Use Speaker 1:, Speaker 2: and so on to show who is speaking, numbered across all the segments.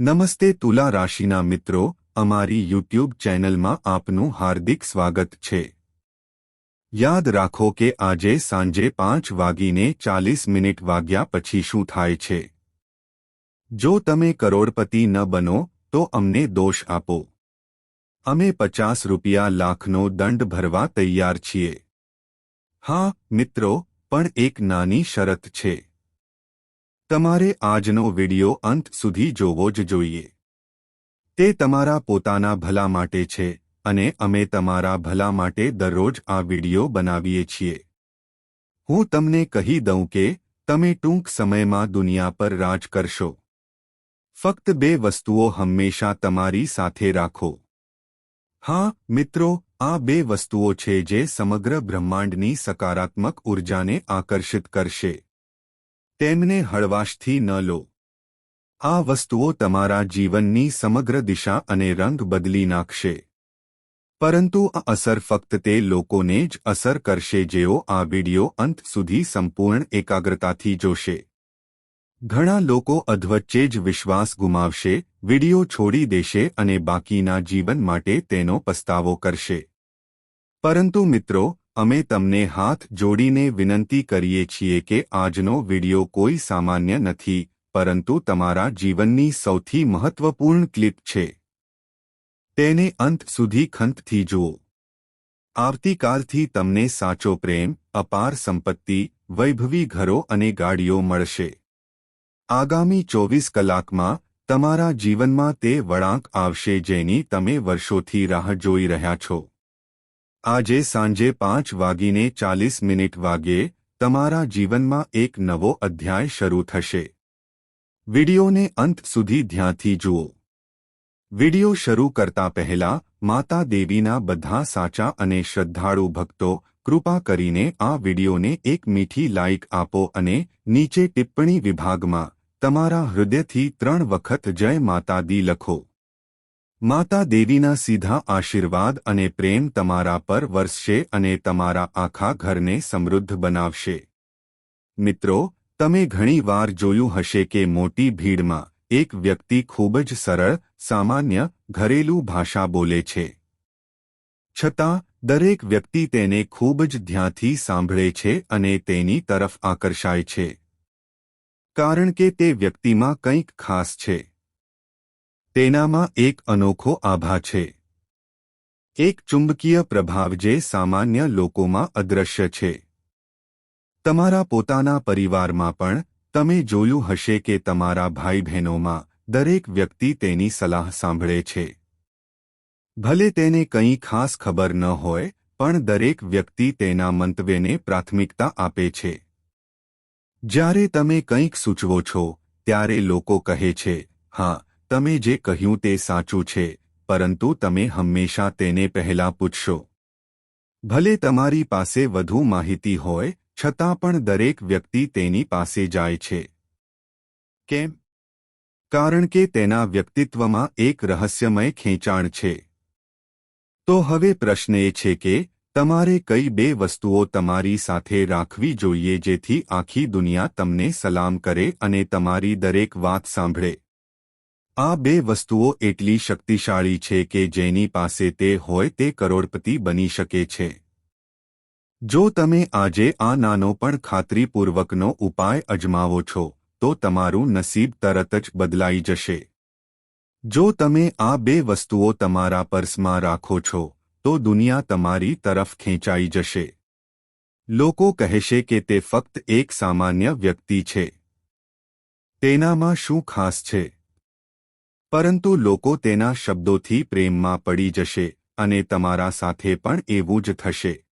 Speaker 1: નમસ્તે તુલા રાશિના મિત્રો, અમારી યુટ્યુબ ચેનલમાં આપનું હાર્દિક સ્વાગત છે. યાદ રાખો કે આજે સાંજે પાંચ વાગીને ચાલીસ મિનિટ વાગ્યા પછી શું થાય છે? જો તમે કરોડપતિ ન બનો, તો અમને દોષ આપો. અમે પચાસ રૂપિયા લાખનો દંડ ભરવા તૈયાર છીએ. હા, મિત્રો, પણ એક નાની શરત છે. તમારે આજનો વિડિયો અંત સુધી જોવો જ જોઈએ. તે તમારા પોતાના ભલા માટે છે અને અમે તમારા ભલા માટે દરરોજ આ વિડિયો બનાવીએ છીએ. હું તમને કહી દઉં કે તમે ટૂંક સમયમાં દુનિયા પર રાજ કરશો. ફક્ત બે વસ્તુઓ હંમેશા તમારી સાથે રાખો. હા, મિત્રો, આ બે વસ્તુઓ છે જે સમગ્ર બ્રહ્માંડની સકારાત્મક ઉર્જાને આકર્ષિત કરશે. તેમને હળવાશથી ન લો. આ વસ્તુઓ તમારા જીવનની સમગ્ર દિશા અને રંગ બદલી નાખશે. પરંતુ આ અસર ફક્ત તે લોકોને જ અસર કરશે જેઓ આ વિડિયો અંત સુધી સંપૂર્ણ એકાગ્રતાથી જોશે. ઘણા લોકો અધવચ્ચે જ વિશ્વાસ ગુમાવશે, વિડિયો છોડી દેશે અને બાકીના જીવન માટે તેનો પસ્તાવો કરશે. પરંતુ મિત્રો અમે તમને હાથ જોડીને વિનંતી કરીએ છીએ કે આજનો વિડિયો કોઈ સામાન્ય નથી, પરંતુ તમારા જીવનની સૌથી મહત્વપૂર્ણ ક્લિપ છે. તેને અંત સુધી ખંતથી જુઓ. આવતીકાલથી તમને સાચો પ્રેમ, અપાર સંપત્તિ, વૈભવી ઘરો અને ગાડીઓ મળશે. આગામી ચોવીસ કલાકમાં તમારા જીવનમાં તે વળાંક આવશે જેની તમે વર્ષોથી રાહ જોઈ રહ્યા છો. આજે સાંજે પાંચ વાગીને ચાલીસ મિનિટ વાગ્યે તમારા જીવનમાં એક નવો અધ્યાય શરૂ થશે. વિડિયોને અંત સુધી ધ્યાનથી જુઓ. વિડિયો શરૂ કરતા પહેલા માતા દેવીના બધા સાચા અને શ્રદ્ધાળુ ભક્તો કૃપા કરીને આ વિડિયોને એક મીઠી લાઇક આપો અને નીચે ટિપ્પણી વિભાગમાં તમારા હૃદયથી ત્રણ વખત જય માતા દી લખો. માતા દેવીના સીધા આશીર્વાદ અને પ્રેમ તમારા પર વરસશે અને તમારા આખા ઘરને સમૃદ્ધ બનાવશે. મિત્રો, તમે ઘણી વાર જોયું હશે કે મોટી ભીડમાં એક વ્યક્તિ ખૂબ જ સરળ, સામાન્ય, ઘરેલું ભાષા બોલે છે. છતાં, દરેક વ્યક્તિ તેને ખૂબ જ ધ્યાનથી સાંભળે છે અને તેની તરફ આકર્ષાય છે. કારણ કે તે વ્યક્તિમાં કંઈક ખાસ છે. તેનામાં એક અનોખો આભા છે. એક ચુંબકીય પ્રભાવ જે સામાન્ય લોકોમાં અદ્રશ્ય છે. તમારા પોતાના પરિવારમાં પણ તમે જોયું હશે કે તમારા ભાઈ બહેનોમાં દરેક વ્યક્તિ તેની સલાહ સાંભળે છે. ભલે તેને કંઈ ખાસ ખબર ન હોય, પણ દરેક વ્યક્તિ તેના મંતવ્યને પ્રાથમિકતા આપે છે. જ્યારે તમે કંઈક સૂચવો છો, ત્યારે લોકો કહે છે, હા તમે જે કહ્યું તે સાચું છે, પરંતુ તમે હંમેશા તેને પહેલા પૂછશો. ભલે તમારી પાસે વધુ માહિતી હોય, છતાં પણ દરેક વ્યક્તિ તેની પાસે જાય છે. કેમ? કારણ કે તેના વ્યક્તિત્વમાં એક રહસ્યમય ખેંચાણ છે. તો હવે પ્રશ્ન એ છે કે, તમારે કઈ બે વસ્તુઓ તમારી સાથે રાખવી જોઈએ જેથી આખી દુનિયા તમને સલામ કરે અને તમારી દરેક વાત સાંભળે? આ બે વસ્તુઓ એટલી શક્તિશાળી છે કે જેની પાસે તે હોય તે કરોડપતિ બની શકે છે. જો તમે આજે આ નાનો પણ ખાતરીપૂર્વકનો ઉપાય અજમાવો છો, તો તમારું નસીબ તરત જ બદલાઈ જશે. જો તમે આ બે વસ્તુઓ તમારા પર્સમાં રાખો છો, તો દુનિયા તમારી તરફ ખેંચાઈ જશે. લોકો કહેશે કે તે ફક્ત એક સામાન્ય વ્યક્તિ છે. તેનામાં શું ખાસ છે? પરંતુ લોકો તેના શબ્દોથી પ્રેમમાં પડી જશે અને તમારા સાથે પણ એવું જ થશે.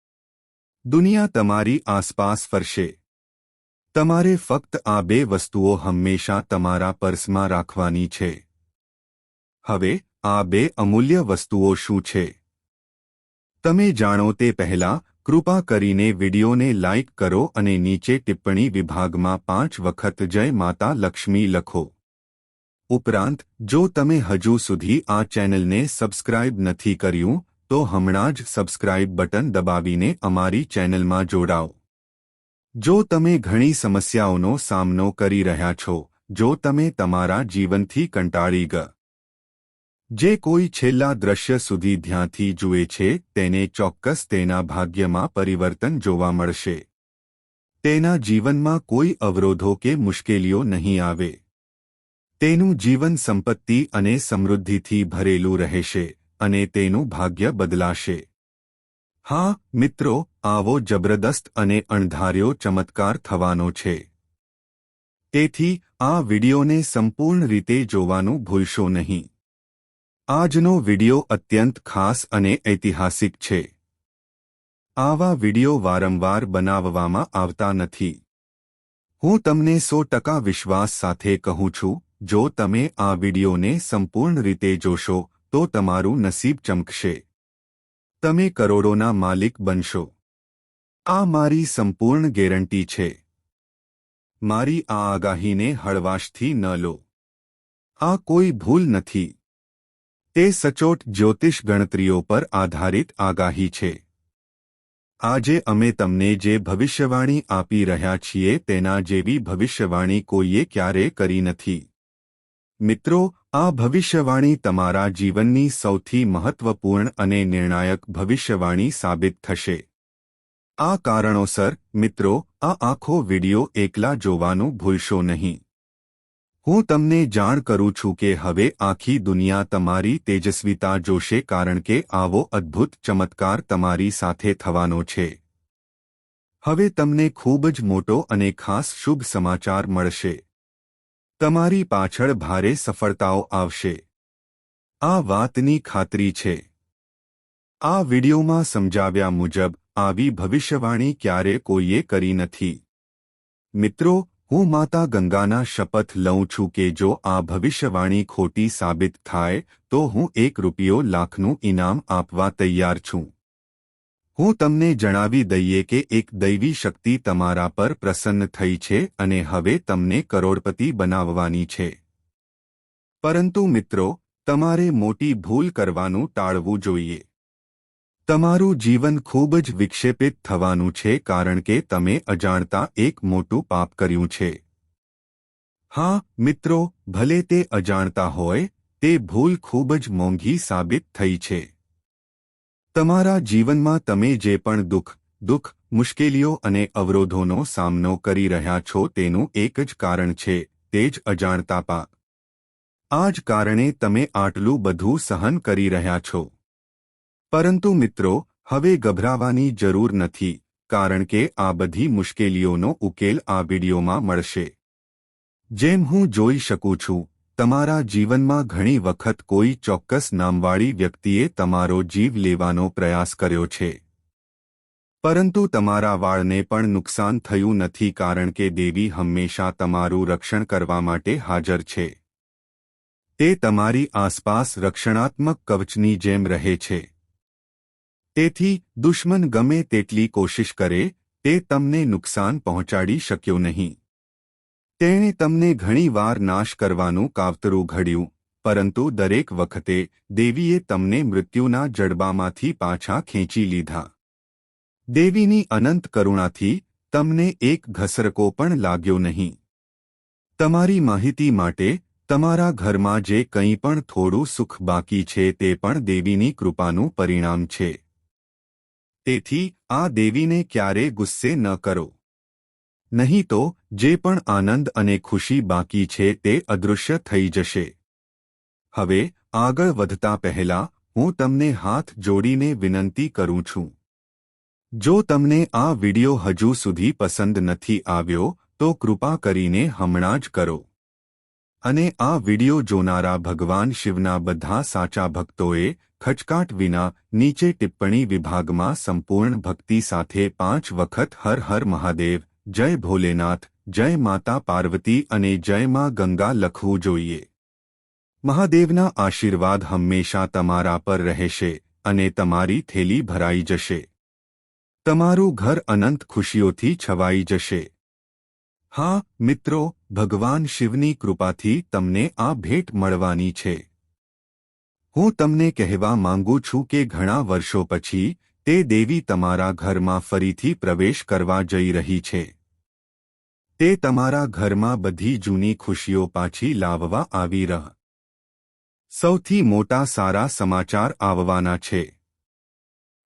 Speaker 1: દુનિયા તમારી આસપાસ ફરશે. તમારે ફક્ત આ બે વસ્તુઓ હંમેશા તમારા પર્સમાં રાખવાની છે. હવે, આ બે અમૂલ્ય વસ્તુઓ શું છે? તમે જાણો તે પહેલાં, કૃપા કરીને વિડિયોને લાઇક કરો અને નીચે ટિપ્પણી વિભાગમાં પાંચ વખત જય માતા લક્ષ્મી લખો. ઉપરાંત, જો તમે હજુ સુધી આ ચેનલને સબસ્ક્રાઇબ નથી કર્યું, તો હમણાં જ સબસ્ક્રાઇબ બટન દબાવીને અમારી ચેનલમાં જોડાઓ. જો તમે ઘણી સમસ્યાઓનો સામનો કરી રહ્યા છો, જો તમે તમારા જીવનથી કંટાળી ગ, જે કોઈ છેલ્લા દ્રશ્ય સુધી ધ્યાનથી જુએ છે, તેને ચોક્કસ તેના ભાગ્યમાં પરિવર્તન જોવા મળશે. તેના જીવનમાં કોઈ અવરોધો કે મુશ્કેલીઓ નહીં આવે. તેનું જીવન સંપત્તિ અને સમૃદ્ધિથી ભરેલું રહેશે અને તેનું ભાગ્ય બદલાશે. હા, મિત્રો, આવો જબરદસ્ત અને અણધાર્યો ચમત્કાર થવાનો છે. તેથી, આ વિડિયોને સંપૂર્ણ રીતે જોવાનું ભૂલશો નહીં. આજનો વિડિયો અત્યંત ખાસ અને ઐતિહાસિક છે. આવા વિડિયો વારંવાર બનાવવામાં આવતા નથી. હું તમને સો ટકા વિશ્વાસ સાથે કહું છું જો તમે આ વિડિયોને સંપૂર્ણ રીતે જોશો, તો તમારું નસીબ ચમકશે. તમે કરોડોના માલિક બનશો. આ મારી સંપૂર્ણ ગેરંટી છે. મારી આ આગાહીને હળવાશથી ન લો. આ કોઈ ભૂલ નથી. તે સચોટ જ્યોતિષ ગણતરીઓ પર આધારિત આગાહી છે. આજે અમે તમને જે ભવિષ્યવાણી આપી રહ્યા છીએ તેના જેવી ભવિષ્યવાણી કોઈએ ક્યારે કરી નથી. મિત્રો, આ ભવિષ્યવાણી તમારા જીવનની સૌથી મહત્વપૂર્ણ અને નિર્ણાયક ભવિષ્યવાણી સાબિત થશે. આ કારણોસર, મિત્રો, આ આખો વિડિયો એકલા જોવાનું ભૂલશો નહીં. હું તમને જાણ કરું છું કે હવે આખી દુનિયા તમારી તેજસ્વીતા જોશે કારણ કે આવો અદ્ભુત ચમત્કાર તમારી સાથે થવાનો છે. હવે તમને ખૂબ જ મોટો અને ખાસ શુભ સમાચાર મળશે. તમારી પાછળ ભારે સફળતાઓ આવશે. આ વાતની ખાતરી છે. આ વિડીયોમાં સમજાવ્યા મુજબ, આવી ભવિષ્યવાણી ક્યારે કોઈએ કરી નથી. મિત્રો, હું માતા ગંગાના શપથ લઉં છું કે જો આ ભવિષ્યવાણી ખોટી સાબિત થાય, તો હું એક રૂપિયો લાખનું ઇનામ આપવા તૈયાર છું. હું તમને જણાવી દઈએ કે એક દૈવી શક્તિ તમારા પર પ્રસન્ન થઈ છે અને હવે તમને કરોડપતિ બનાવવાની છે. પરંતુ મિત્રો, તમારે મોટી ભૂલ કરવાનું ટાળવું જોઈએ. તમારું જીવન ખૂબ જ વિક્ષેપિત થવાનું છે કારણ કે તમે અજાણતા એક મોટું પાપ કર્યું છે. હા, મિત્રો, ભલે તે અજાણતા હોય, તે ભૂલ ખૂબ જ મોંઘી સાબિત થઈ છે. તમારા જીવનમાં તમે જે પણ દુઃખ દુઃખ, મુશ્કેલીઓ અને અવરોધોનો સામનો કરી રહ્યા છો તેનું એક જ કારણ છે, તે જ અજાણતા પાપ આ જ કારણે તમે આટલું બધું સહન કરી રહ્યા છો. પરંતુ મિત્રો, હવે ગભરાવાની જરૂર નથી, કારણ કે આ બધી મુશ્કેલીઓનો ઉકેલ આ વિડીયોમાં મળશે. જેમ હું જોઈ શકું છું તમારા જીવનમાં ઘણી વખત કોઈ ચોક્કસ નામવાળી વ્યક્તિએ તમારો જીવ લેવાનો પ્રયાસ કર્યો છે. પરંતુ તમારા વાળને પણ નુકસાન થયું નથી કારણ કે દેવી હંમેશા તમારું રક્ષણ કરવા માટે હાજર છે. તે તમારી આસપાસ રક્ષણાત્મક કવચની જેમ રહે છે. તેથી, દુશ્મન ગમે તેટલી કોશિશ કરે, તે તમને નુકસાન પહોંચાડી શક્યો નહીં. તેણે તમને ઘણીવાર નાશ કરવાનું કાવતરું ઘડ્યું, પરંતુ દરેક વખતે દેવીએ તમને મૃત્યુના જડબામાંથી પાછા ખેંચી લીધા. દેવીની અનંત કરુણાથી તમને એક ઘસરકો પણ લાગ્યો નહીં. તમારી માહિતી માટે તમારા ઘરમાં જે કંઈ પણ થોડું સુખ બાકી છે તે પણ દેવીની કૃપાનું પરિણામ છે. તેથી આ દેવીને ક્યારે ગુસ્સે ન કરો. નહીં તો જે પણ આનંદ અને ખુશી બાકી છે તે અદૃશ્ય થઈ જશે. હવે આગળ વધતા પહેલા હું તમને હાથ જોડીને વિનંતી કરું છું. જો તમને આ વિડિયો હજુ સુધી પસંદ નથી આવ્યો, તો કૃપા કરીને હમણાં જ કરો. અને આ વિડિયો જોનારા ભગવાન શિવના બધા સાચા ભક્તોએ ખચકાટ વિના નીચે ટિપ્પણી વિભાગમાં સંપૂર્ણ ભક્તિ સાથે પાંચ વખત હર હર મહાદેવ, જય ભોલેનાથ જય માતા પાર્વતી અને જય માં ગંગા લખવું જોઈએ. મહાદેવના આશીર્વાદ હંમેશા તમારા પર રહેશે અને તમારી થેલી ભરાઈ જશે. તમારું ઘર અનંત ખુશીઓથી છવાઈ જશે. હા, મિત્રો, ભગવાન શિવની કૃપાથી તમને આ ભેટ મળવાની છે. હું તમને કહેવા માંગુ છું કે ઘણા વર્ષો પછી તે દેવી તમારા ઘરમાં ફરીથી પ્રવેશ કરવા જઈ રહી છે. તે તમારા ઘરમાં બધી જૂની ખુશીઓ પાછી લાવવા આવી રહ. સૌથી મોટા સારા સમાચાર આવવાના છે.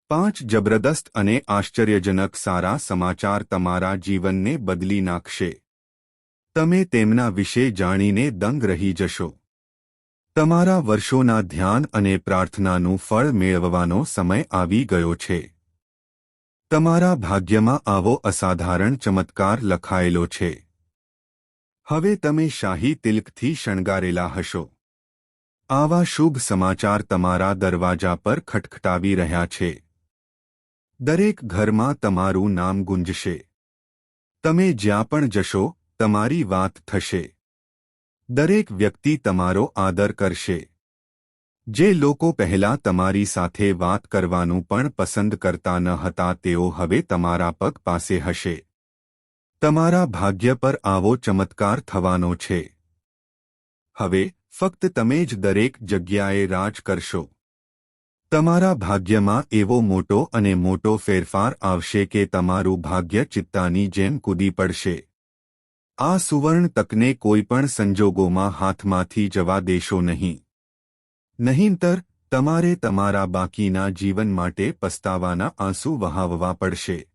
Speaker 1: પાંચ જબરદસ્ત અને આશ્ચર્યજનક સારા સમાચાર તમારા જીવનને બદલી નાખશે. તમે તેમના વિશે જાણીને દંગ રહી જશો. તમારા વર્ષોના ધ્યાન અને પ્રાર્થનાનું ફળ મેળવવાનો સમય આવી ગયો છે. તમારા ભાગ્યમાં આવો અસાધારણ ચમત્કાર લખાયેલો છે. હવે તમે શાહી તિલકથી શણગારેલા હશો. આવા શુભ સમાચાર તમારા દરવાજા પર ખટખટાવી રહ્યા છે. દરેક ઘરમાં તમારું નામ ગુંજશે. તમે જ્યાં પણ જશો, તમારી વાત થશે. દરેક વ્યક્તિ તમારો આદર કરશે. જે લોકો પહેલા તમારી સાથે વાત કરવાનું પણ પસંદ કરતા ન હતા, તેઓ હવે તમારા પગ પાસે હશે. તમારા ભાગ્ય પર આવો ચમત્કાર થવાનો છે. હવે, ફક્ત તમે જ દરેક જગ્યાએ રાજ કરશો. તમારા ભાગ્યમાં એવો મોટો અને મોટો ફેરફાર આવશે કે તમારું ભાગ્ય ચિત્તાની જેમ કૂદી પડશે. આ સુવર્ણ તકને કોઈપણ સંજોગોમાં હાથમાંથી જવા દેશો નહીં. નહીંતર, તમારે તમારા બાકીના જીવન માટે પસ્તાવાના આંસુ વહાવવા પડશે.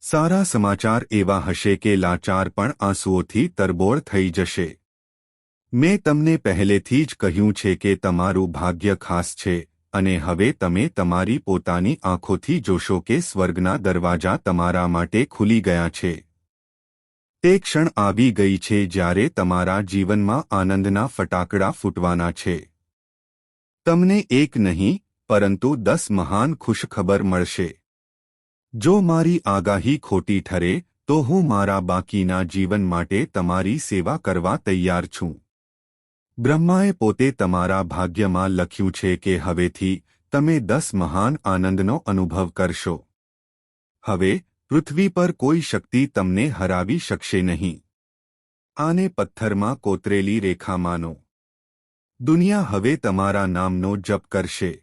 Speaker 1: સારા સમાચાર એવા હશે કે લાચાર પણ આંસુઓથી તરબોળ થઈ જશે. મેં તમને પહેલેથી જ કહ્યું છે કે તમારું ભાગ્ય ખાસ છે, અને હવે તમે તમારી પોતાની આંખોથી જોશો કે સ્વર્ગના દરવાજા તમારા માટે ખુલી ગયા છે. તે ક્ષણ આવી ગઈ છે જ્યારે તમારા જીવનમાં આનંદના ફટાકડા ફૂટવાના છે. તમને એક નહીં, પરંતુ દસ મહાન ખુશખબર મળશે. જો મારી આગાહી ખોટી ઠરે, તો હું મારા બાકીના જીવન માટે તમારી સેવા કરવા તૈયાર છું. બ્રહ્માએ પોતે તમારા ભાગ્યમાં લખ્યું છે કે હવેથી તમે દસ મહાન આનંદનો અનુભવ કરશો. હવે, પૃથ્વી પર કોઈ શક્તિ તમને હરાવી શકશે નહીં. આને પથ્થરમાં કોતરેલી રેખા માનો. દુનિયા હવે તમારા નામનો જપ કરશે.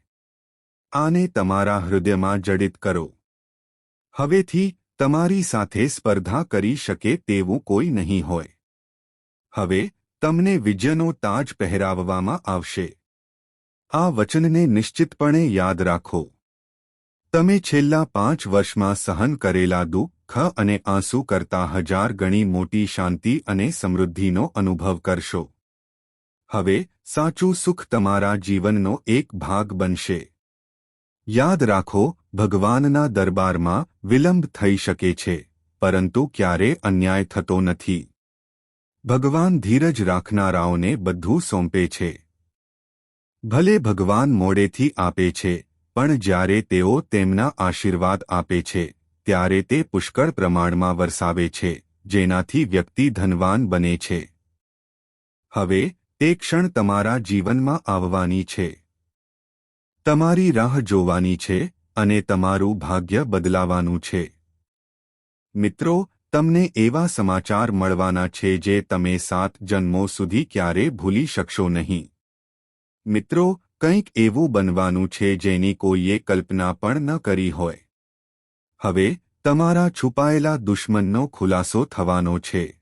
Speaker 1: આને તમારા હૃદયમાં જડિત કરો. હવેથી તમારી સાથે સ્પર્ધા કરી શકે તેવું કોઈ નહીં હોય. હવે તમને વિજયનો તાજ પહેરાવવામાં આવશે. આ વચનને નિશ્ચિતપણે યાદ રાખો. તમે છેલ્લા પાંચ વર્ષમાં સહન કરેલા દુઃખ અને આંસુ કરતા હજાર ગણી મોટી શાંતિ અને સમૃદ્ધિનો અનુભવ કરશો. હવે સાચું સુખ તમારા જીવનનો એક ભાગ બનશે. યાદ રાખો, ભગવાનના દરબારમાં વિલંબ થઈ શકે છે, પરંતુ ક્યારે અન્યાય થતો નથી. ભગવાન ધીરજ રાખનારાઓને બધું સોંપે છે. ભલે ભગવાન મોડેથી આપે છે, પણ જ્યારે તેઓ તેમના આશીર્વાદ આપે છે, ત્યારે તે પુષ્કળ પ્રમાણમાં વરસાવે છે, જેનાથી વ્યક્તિ ધનવાન બને છે. હવે તે ક્ષણ તમારા જીવનમાં આવવાની છે. તમારી રાહ જોવાની છે અને તમારું ભાગ્ય બદલાવાનું છે. મિત્રો, તમને એવા સમાચાર મળવાના છે જે તમે સાત જન્મો સુધી ક્યારે ભૂલી શકશો નહીં. મિત્રો, કંઈક એવું બનવાનું છે જેની કોઈએ કલ્પના પણ ન કરી હોય. હવે, તમારા છુપાયેલા દુશ્મનનો ખુલાસો થવાનો છે.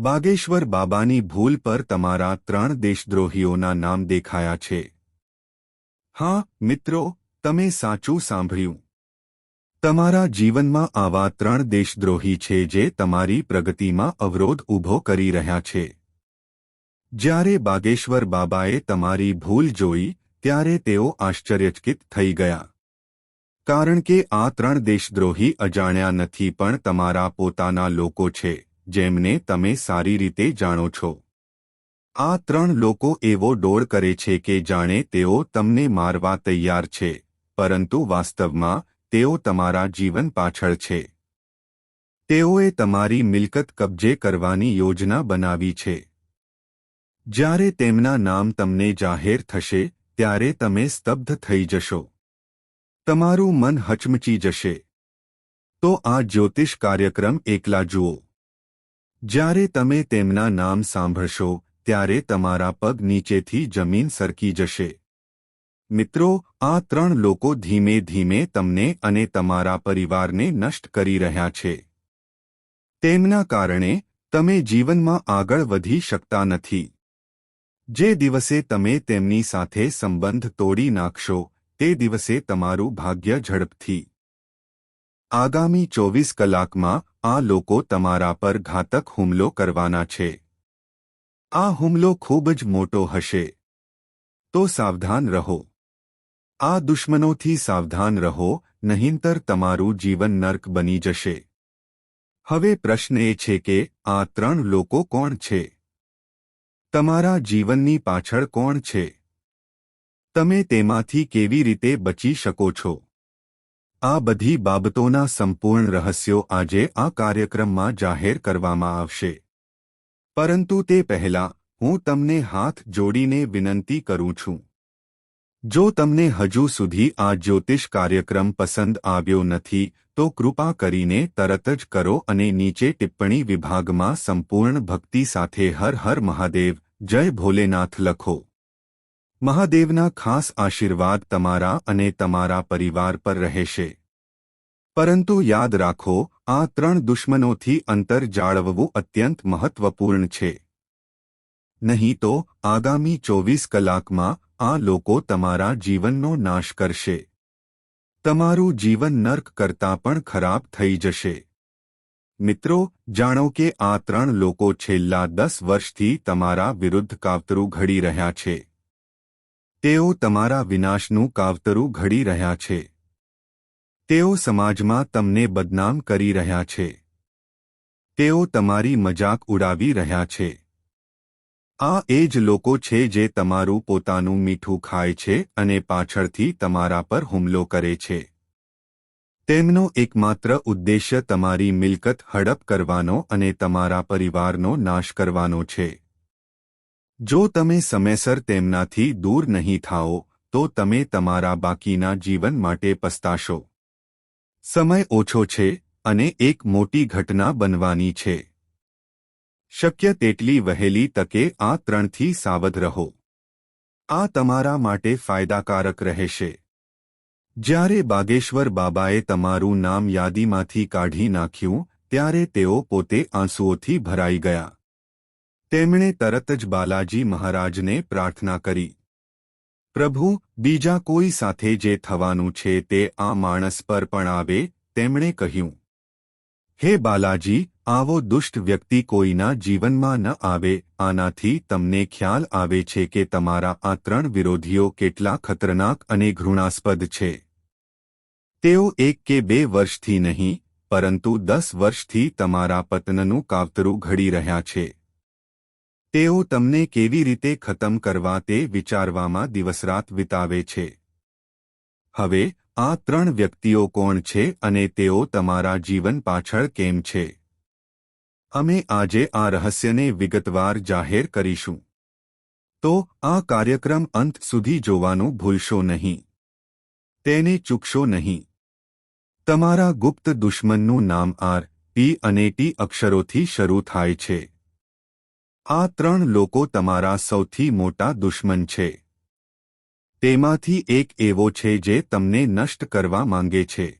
Speaker 1: બાગેશ્વર બાબાની ભૂલ પર તમારા ત્રણ દેશદ્રોહીઓના નામ દેખાયા છે. હા, મિત્રો, તમે સાચું સાંભળ્યું. તમારા જીવનમાં આવા ત્રણ દેશદ્રોહી છે જે તમારી પ્રગતિમાં અવરોધ ઊભો કરી રહ્યા છે. જ્યારે બાગેશ્વર બાબાએ તમારી ભૂલ જોઈ, ત્યારે તેઓ આશ્ચર્યચકિત થઈ ગયા. કારણ કે આ ત્રણ દેશદ્રોહી અજાણ્યા નથી પણ તમારા પોતાના લોકો છે. જેમને તમે સારી રીતે જાણો છો. આ ત્રણ લોકો એવો ડોળ કરે છે કે જાણે તેઓ તમને મારવા તૈયાર છે, પરંતુ વાસ્તવમાં તેઓ તમારા જીવન પાછળ છે. તેઓએ તમારી મિલકત કબજે કરવાની યોજના બનાવી છે. જ્યારે તેમના નામ તમને જાહેર થશે, ત્યારે તમે સ્તબ્ધ થઈ જશો. તમારું મન હચમચી જશે. તો આ જ્યોતિષ કાર્યક્રમ એકલા જુઓ. જ્યારે તમે તેમના નામ સાંભળશો, ત્યારે તમારા પગ નીચેથી જમીન સરકી જશે. મિત્રો, આ ત્રણ લોકો ધીમે ધીમે તમને અને તમારા પરિવારને નષ્ટ કરી રહ્યા છે. તેમના કારણે, તમે જીવનમાં આગળ વધી શકતા નથી. જે દિવસે તમે તેમની સાથે સંબંધ તોડી નાખશો, તે દિવસે તમારું ભાગ્ય ઝડપથી. આગામી ચોવીસ કલાકમાં આ લોકો તમારા પર ઘાતક હુમલો કરવાના છે. આ હુમલો ખૂબ જ મોટો હશે. તો સાવધાન રહો. આ દુશ્મનોથી સાવધાન રહો, નહીંતર તમારું જીવન નર્ક બની જશે. હવે પ્રશ્ન એ છે કે, આ ત્રણ લોકો કોણ છે? તમારા જીવનની પાછળ કોણ છે? તમે તેમાંથી કેવી રીતે બચી શકો છો? આ બધી બાબતોના સંપૂર્ણ રહસ્યો આજે આ કાર્યક્રમમાં જાહેર કરવામાં આવશે. પરંતુ તે પહેલા હું તમને હાથ જોડીને વિનંતી કરું છું. જો તમને હજુ સુધી આ જ્યોતિષ કાર્યક્રમ પસંદ આવ્યો નથી, તો કૃપા કરીને તરત જ કરો અને નીચે ટિપ્પણી વિભાગમાં સંપૂર્ણ ભક્તિ સાથે હર હર મહાદેવ, જય ભોલેનાથ લખો. મહાદેવના ખાસ આશીર્વાદ તમારા અને તમારા પરિવાર પર રહેશે. પરંતુ યાદ રાખો, આ ત્રણ દુશ્મનોથી અંતર જાળવવું અત્યંત મહત્વપૂર્ણ છે. નહીં તો, આગામી ચોવીસ કલાકમાં આ લોકો તમારા જીવનનો નાશ કરશે. તમારું જીવન નર્ક કરતાં પણ ખરાબ થઈ જશે. મિત્રો, જાણો કે આ ત્રણ લોકો છેલ્લા દસ વર્ષથી તમારા વિરુદ્ધ કાવતરું ઘડી રહ્યા છે. તેઓ તમારા વિનાશનું કાવતરું ઘડી રહ્યા છે. તેઓ સમાજમાં તમને બદનામ કરી રહ્યા છે. તેઓ તમારી મજાક ઉડાવી રહ્યા છે. આ એ જ લોકો છે જે તમારું પોતાનું મીઠું ખાય છે અને પાછળથી તમારા પર હુમલો કરે છે. તેમનો એકમાત્ર ઉદ્દેશ્ય તમારી મિલકત હડપ કરવાનો અને તમારા પરિવારનો નાશ કરવાનો છે. જો તમે સમયસર તેમનાથી દૂર નહીં થાઓ, તો તમે તમારા બાકીના જીવન માટે પસ્તાશો. સમય ઓછો છે અને એક મોટી ઘટના બનવાની છે. શક્ય તેટલી વહેલી તકે આ ત્રણથી સાવધ રહો. આ તમારા માટે ફાયદાકારક રહેશે. જ્યારે બાગેશ્વર બાબાએ તમારું નામ યાદીમાંથી કાઢી નાખ્યું, ત્યારે તેઓ પોતે આંસુઓથી ભરાઈ ગયા. તેમણે તરત જ બાલાજી મહારાજને પ્રાર્થના કરી. પ્રભુ, બીજા કોઈ સાથે જે થવાનું છે તે આ માણસ પર પણ આવે, તેમણે કહ્યું. હે બાલાજી, આવો દુષ્ટ વ્યક્તિ કોઈના જીવનમાં ન આવે, આનાથી તમને ખ્યાલ આવે છે કે તમારા આ ત્રણ વિરોધીઓ કેટલા ખતરનાક અને ઘૃણાસ્પદ છે. તેઓ એક કે બે વર્ષથી નહીં, પરંતુ દસ વર્ષથી તમારા પતનનું કાવતરું ઘડી રહ્યા છે. તેઓ તમને કેવી રીતે ખતમ કરવા તે વિચારવામાં દિવસરાત વિતાવે છે. હવે, આ ત્રણ વ્યક્તિઓ કોણ છે અને તેઓ તમારા જીવન પાછળ કેમ છે? અમે આજે આ રહસ્યને વિગતવાર જાહેર કરીશું. તો, આ કાર્યક્રમ અંત સુધી જોવાનું ભૂલશો નહીં. તેને ચૂકશો નહીં. તમારા ગુપ્ત દુશ્મનનું નામ આર, પી અને ટી અક્ષરોથી શરૂ થાય છે. આ ત્રણ લોકો તમારા સૌથી મોટા દુશ્મન છે. તેમાંથી એક એવો છે જે તમને નષ્ટ કરવા માંગે છે.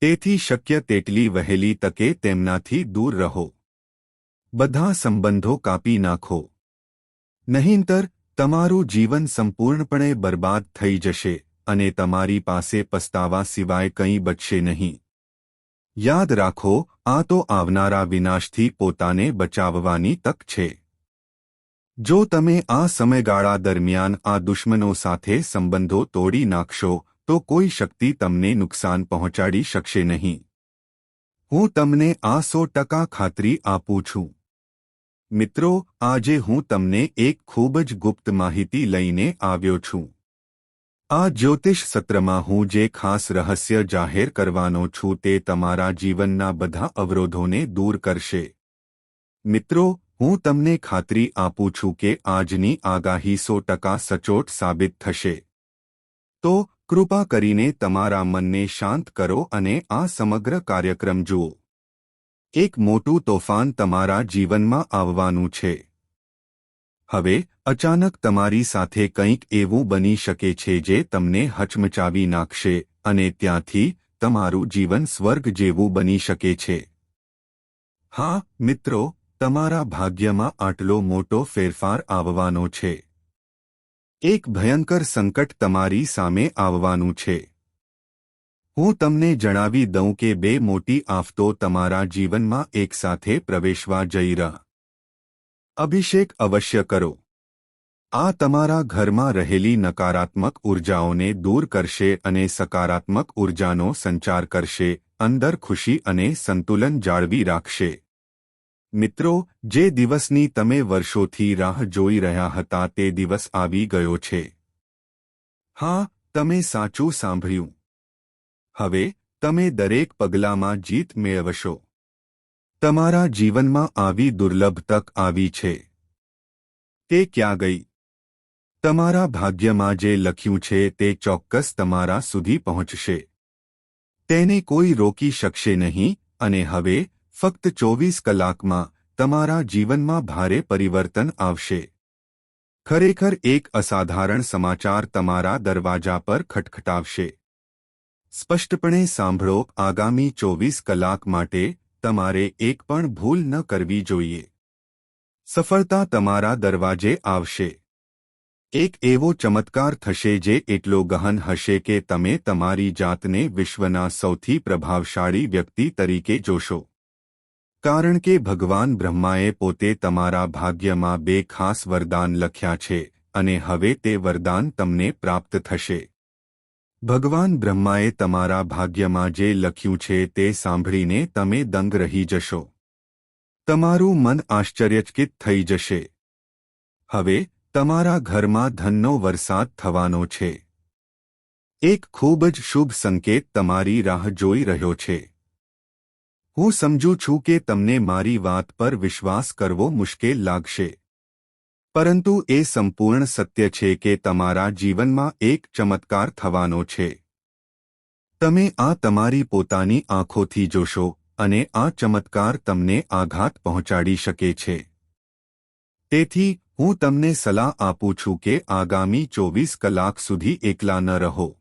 Speaker 1: તેથી શક્ય તેટલી વહેલી તકે તેમનાથી દૂર રહો. બધા સંબંધો કાપી નાખો. નહીંતર, તમારું જીવન સંપૂર્ણપણે બરબાદ થઈ જશે અને તમારી પાસે પસ્તાવા સિવાય કંઈ બચશે નહીં. યાદ રાખો, આ તો આવનારા વિનાશથી પોતાને બચાવવાની તક છે. જો તમે આ સમયગાળા દરમિયાન આ દુશ્મનો સાથે સંબંધો તોડી નાખશો, તો કોઈ શક્તિ તમને નુકસાન પહોંચાડી શકશે નહીં. હું તમને આ સો ટકા ખાતરી આપું છું. મિત્રો, આજે હું તમને એક ખૂબ જ ગુપ્ત માહિતી લઈને આવ્યો છું. આ જ્યોતિષ સત્રમાં હું જે ખાસ રહસ્ય જાહેર કરવાનો છું તે તમારા જીવનના બધા અવરોધોને દૂર કરશે. મિત્રો, હું તમને ખાતરી આપું છું કે આજની આગાહી સો ટકા સચોટ સાબિત થશે. તો, કૃપા કરીને તમારા મનને શાંત કરો અને આ સમગ્ર કાર્યક્રમ જુઓ. એક મોટું તોફાન તમારા જીવનમાં આવવાનું છે. હવે અચાનક તમારી સાથે કંઈક એવું બની શકે છે જે તમને હચમચાવી નાખશે અને ત્યાંથી તમારું જીવન સ્વર્ગ જેવું બની શકે છે. હા, મિત્રો, તમારા ભાગ્યમાં આટલો મોટો ફેરફાર આવવાનો છે. એક ભયંકર સંકટ તમારી સામે આવવાનું છે. હું તમને જણાવી દઉં કે બે મોટી આફતો તમારા જીવનમાં એકસાથે પ્રવેશવા જઈ રહ્યા અભિષેક અવશ્ય કરો. આ તમારા ઘરમાં રહેલી નકારાત્મક ઉર્જાઓને દૂર કરશે અને સકારાત્મક ઉર્જાનો સંચાર કરશે, અંદર ખુશી અને સંતુલન જાળવી રાખશે. મિત્રો, જે દિવસની તમે વર્ષોથી રાહ જોઈ રહ્યા હતા તે દિવસ આવી ગયો છે. હા, તમે સાચું સાંભળ્યું. હવે, તમે દરેક પગલામાં જીત મેળવશો. તમારા જીવનમાં આવી દુર્લભ તક આવી છે. તે ક્યાં ગઈ? તમારા ભાગ્યમાં જે લખ્યું છે તે ચોક્કસ તમારા સુધી પહોંચશે. તેને કોઈ રોકી શકશે નહીં અને હવે ફક્ત ચોવીસ કલાકમાં તમારા જીવનમાં ભારે પરિવર્તન આવશે. ખરેખર એક અસાધારણ સમાચાર તમારા દરવાજા પર ખટખટાવશે. સ્પષ્ટપણે સાંભળો, આગામી ચોવીસ કલાક માટે તમારે એક પણ ભૂલ ન કરવી જોઈએ. સફળતા તમારા દરવાજે આવશે. એક એવો ચમત્કાર થશે જે એટલો ગહન હશે કે તમે તમારી જાતને વિશ્વના સૌથી પ્રભાવશાળી વ્યક્તિ તરીકે જોશો. કારણ કે ભગવાન બ્રહ્માએ પોતે તમારા ભાગ્યમાં બે ખાસ વરદાન લખ્યા છે અને હવે તે વરદાન તમને પ્રાપ્ત થશે. ભગવાન બ્રહ્માએ તમારા ભાગ્યમાં જે લખ્યું છે તે સાંભળીને તમે દંગ રહી જશો. તમારું મન આશ્ચર્યચકિત થઈ જશે. હવે, તમારા ઘરમાં ધનનો વરસાદ થવાનો છે. એક ખૂબ જ શુભ સંકેત તમારી રાહ જોઈ રહ્યો છે. હું સમજું છું કે તમને મારી વાત પર વિશ્વાસ કરવો મુશ્કેલ લાગશે. પરંતુ એ સંપૂર્ણ સત્ય છે કે તમારા જીવનમાં એક ચમત્કાર થવાનો છે. તમે આ તમારી પોતાની આંખોથી જોશો અને આ ચમત્કાર તમને આઘાત પહોંચાડી શકે છે. તેથી, હું તમને સલાહ આપું છું કે આગામી ચોવીસ કલાક સુધી એકલા ન રહો.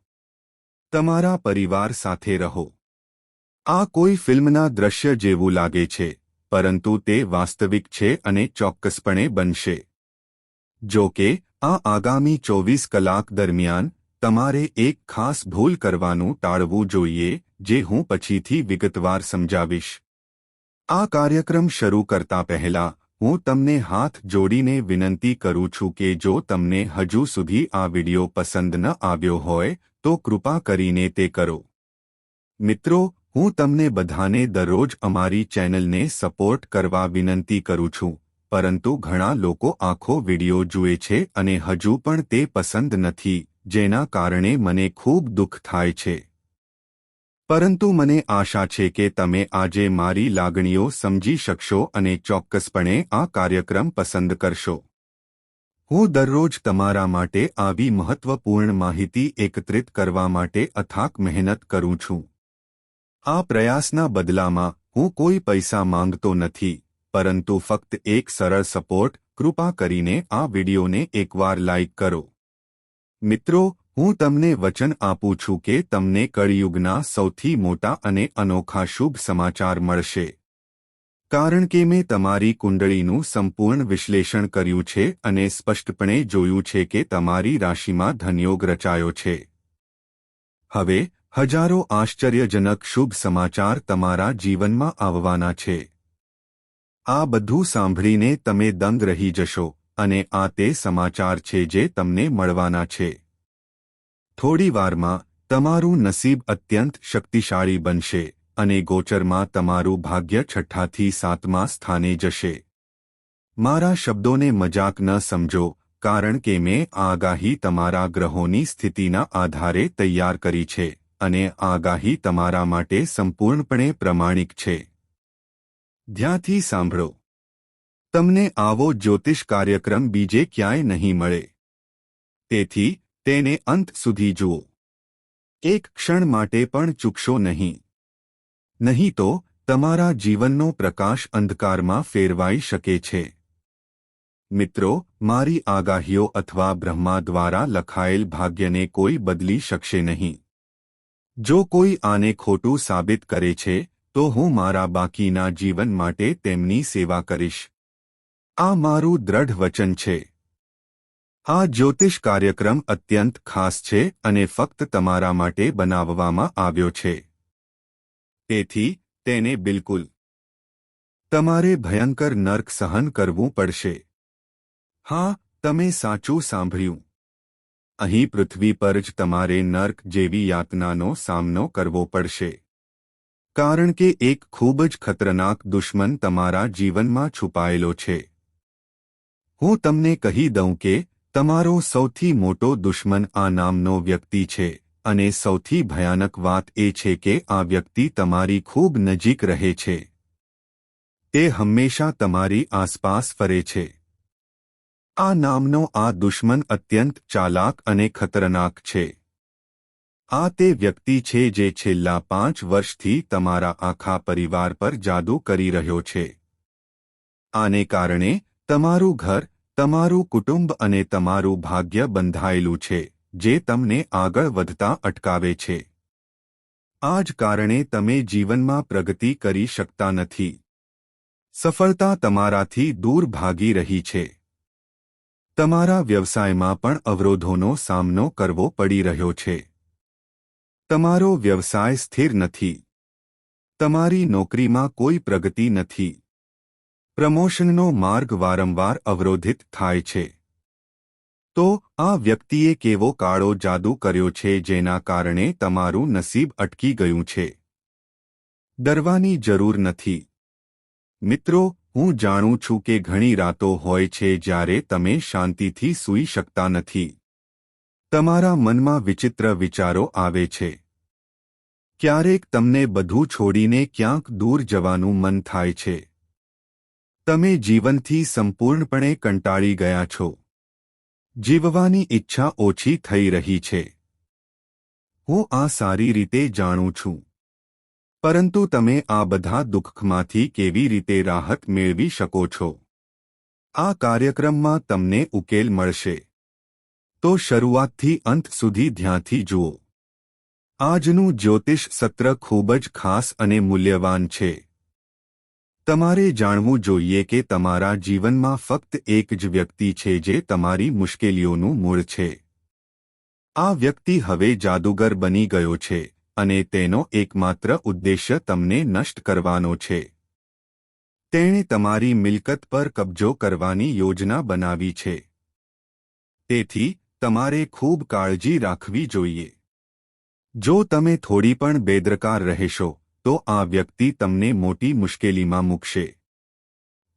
Speaker 1: તમારા પરિવાર સાથે રહો. આ કોઈ ફિલ્મના દ્રશ્ય જેવું લાગે છે, પરંતુ તે વાસ્તવિક છે અને ચોક્કસપણે બનશે. જો કે, આ આગામી ચોવીસ કલાક દરમિયાન, તમારે એક ખાસ ભૂલ કરવાનું ટાળવું જોઈએ, જે હું પછીથી વિગતવાર સમજાવીશ. આ કાર્યક્રમ શરૂ કરતા પહેલા, હું તમને હાથ જોડીને વિનંતી કરું છું કે જો તમને હજુ સુધી આ વિડિયો પસંદ ન આવ્યો હોય, તો કૃપા કરીને તે કરો. મિત્રો, હું તમને બધાને દરરોજ અમારી ચેનલને સપોર્ટ કરવા વિનંતી કરું છું. પરંતુ ઘણા લોકો આખો વિડિયો જુએ છે અને હજુ પણ તે પસંદ નથી, જેના કારણે મને ખૂબ દુઃખ થાય છે. પરંતુ મને આશા છે કે તમે આજે મારી લાગણીઓ સમજી શકશો અને ચોક્કસપણે આ કાર્યક્રમ પસંદ કરશો. હું દરરોજ તમારા માટે આવી મહત્વપૂર્ણ માહિતી એકત્રિત કરવા માટે અથાક મહેનત કરું છું. આ પ્રયાસના બદલામાં હું કોઈ પૈસા માંગતો નથી. પરંતુ ફક્ત એક સરળ સપોર્ટ કૃપા કરીને આ વિડીયોને એકવાર લાઇક કરો. મિત્રો, હું તમને વચન આપું છું કે તમને કળિયુગના સૌથી મોટા અને અનોખા શુભ સમાચાર મળશે. કારણ કે મેં તમારી કુંડળીનું સંપૂર્ણ વિશ્લેષણ કર્યું છે અને સ્પષ્ટપણે જોયું છે કે તમારી રાશિમાં ધનયોગ રચાયો છે. હવે, હજારો આશ્ચર્યજનક શુભ સમાચાર તમારા જીવનમાં આવવાના છે. આ બધું સાંભળીને તમે દંગ રહી જશો અને આ તે સમાચાર છે જે તમને મળવાના છે. થોડી વારમાં તમારું નસીબ અત્યંત શક્તિશાળી બનશે અને ગોચરમાં તમારું ભાગ્ય છઠ્ઠાથી સાતમા સ્થાને જશે. મારા શબ્દોને મજાક ન સમજો, કારણ કે મેં આગાહી તમારા ગ્રહોની સ્થિતિના આધારે તૈયાર કરી છે અને આગાહી તમારા માટે સંપૂર્ણપણે પ્રમાણિક છે. ધ્યાનથી સાંભળો. તમને આવો જ્યોતિષ કાર્યક્રમ બીજે ક્યાંય નહીં મળે. તેથી, તેને અંત સુધી જુઓ. એક ક્ષણ માટે પણ ચૂકશો નહીં. નહીં તો, તમારા જીવનનો પ્રકાશ અંધકારમાં ફેરવાઈ શકે છે. મિત્રો, મારી આગાહીઓ અથવા બ્રહ્મા દ્વારા લખાયેલ ભાગ્યને કોઈ બદલી શકશે નહીં. જો કોઈ આને ખોટું સાબિત કરે છે તો હું મારા બાકીના જીવન માટે તેમની સેવા કરીશ. આ મારું દ્રઢ વચન છે. આ જ્યોતિષ કાર્યક્રમ અત્યંત ખાસ છે અને ફક્ત તમારા માટે બનાવવામાં આવ્યો છે. તેથી, તેને બિલકુલ તમારે ભયંકર નર્ક સહન કરવું પડશે. હા, તમે સાચું સાંભળ્યું. અહીં પૃથ્વી પર જ તમારે નર્ક જેવી યાતનાનો સામનો કરવો પડશે. કારણ કે એક ખૂબ જ ખતરનાક દુશ્મન તમારા જીવનમાં છુપાયેલો છે. હું તમને કહી દઉં કે, તમારો સૌથી મોટો દુશ્મન આ નામનો વ્યક્તિ છે, અને સૌથી ભયાનક વાત એ છે કે આ વ્યક્તિ તમારી ખૂબ નજીક રહે છે. તે હંમેશા તમારી આસપાસ ફરે છે. આ નામનો આ દુશ્મન અત્યંત ચાલાક અને ખતરનાક છે. આ તે વ્યક્તિ છે જે છેલ્લા પાંચ વર્ષથી તમારા આખા પરિવાર પર જાદુ કરી રહ્યો છે. આને કારણે તમારું ઘર, તમારું કુટુંબ અને તમારું ભાગ્ય બંધાયેલું છે, જે તમને આગળ વધતા અટકાવે છે. આ જ કારણે તમે જીવનમાં પ્રગતિ કરી શકતા નથી. સફળતા તમારાથી દૂર ભાગી રહી છે. તમારા વ્યવસાયમાં પણ અવરોધોનો સામનો કરવો પડી રહ્યો છે. તમારો વ્યવસાય સ્થિર નથી. તમારી નોકરીમાં કોઈ પ્રગતિ નથી. પ્રમોશનનો માર્ગ વારંવાર અવરોધિત થાય છે. તો આ વ્યક્તિએ કેવો કાળો જાદુ કર્યો છે જેના કારણે તમારું નસીબ અટકી ગયું છે? ડરવાની જરૂર નથી. મિત્રો, હું જાણું છું કે ઘણી રાતો હોય છે જ્યારે તમે શાંતિથી સૂઈ શકતા નથી. તમારા મનમાં વિચિત્ર વિચારો આવે છે. ક્યારેક તમને બધું છોડીને ક્યાંક દૂર જવાનું મન થાય છે. તમે જીવનથી સંપૂર્ણપણે કંટાળી ગયા છો. જીવવાની ઈચ્છા ઓછી થઈ રહી છે. હું આ સારી રીતે જાણું છું. પરંતુ તમે આ બધા દુઃખમાંથી કેવી રીતે રાહત મેળવી શકો છો? આ કાર્યક્રમમાં તમને ઉકેલ મળશે. તો શરૂઆતથી અંત સુધી ધ્યાનથી જુઓ. આજનું જ્યોતિષ સત્ર ખૂબ જ ખાસ અને મૂલ્યવાન છે. તમારે જાણવું જોઈએ કે તમારા જીવનમાં ફક્ત એક જ વ્યક્તિ છે જે તમારી મુશ્કેલીઓનું મૂળ છે. આ વ્યક્તિ હવે જાદુગર બની ગયો છે અને તેનો એકમાત્ર ઉદ્દેશ્ય તમને નષ્ટ કરવાનો છે. તેણે તમારી મિલકત પર કબજો કરવાની યોજના બનાવી છે. તેથી તમારે ખૂબ કાળજી રાખવી જોઈએ. જો તમે થોડી પણ બેદરકાર રહેશો, તો આ વ્યક્તિ તમને મોટી મુશ્કેલીમાં મૂકશે.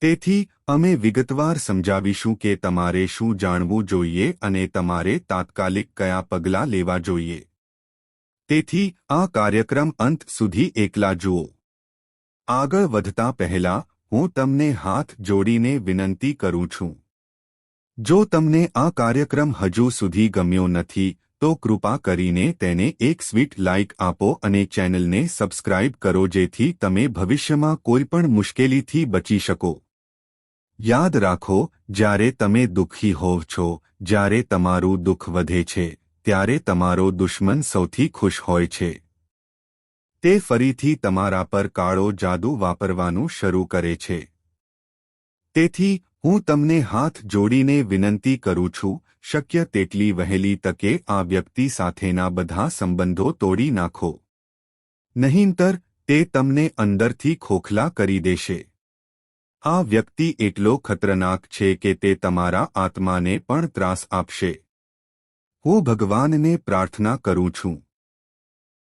Speaker 1: તેથી, અમે વિગતવાર સમજાવીશું કે તમારે શું જાણવું જોઈએ અને તમારે તાત્કાલિક કયા પગલાં લેવા જોઈએ. તેથી, આ કાર્યક્રમ અંત સુધી એકલા જુઓ. આગળ વધતા પહેલા, હું તમને હાથ જોડીને વિનંતી કરું છું. જો તમને આ કાર્યક્રમ હજુ સુધી ગમ્યો નથી, તો કૃપા કરીને તેને એક સ્વીટ લાઇક આપો અને ચેનલને સબસ્ક્રાઇબ કરો જેથી તમે ભવિષ્યમાં કોઈપણ મુશ્કેલીથી બચી શકો. યાદ રાખો, જ્યારે તમે દુઃખી હોવ છો, જ્યારે તમારું દુઃખ વધે છે, ત્યારે તમારો દુશ્મન સૌથી ખુશ હોય છે. તે ફરીથી તમારા પર કાળો જાદુ વાપરવાનું શરૂ કરે છે. તેથી હું તમને હાથ જોડીને વિનંતી કરું છું, શક્ય તેટલી વહેલી તકે આ વ્યક્તિ સાથેના બધા સંબંધો તોડી નાખો. નહીંતર, તે તમને અંદરથી ખોખલા કરી દેશે. આ વ્યક્તિ એટલો ખતરનાક છે કે તે તમારા આત્માને પણ ત્રાસ આપશે. હું ભગવાનને પ્રાર્થના કરું છું.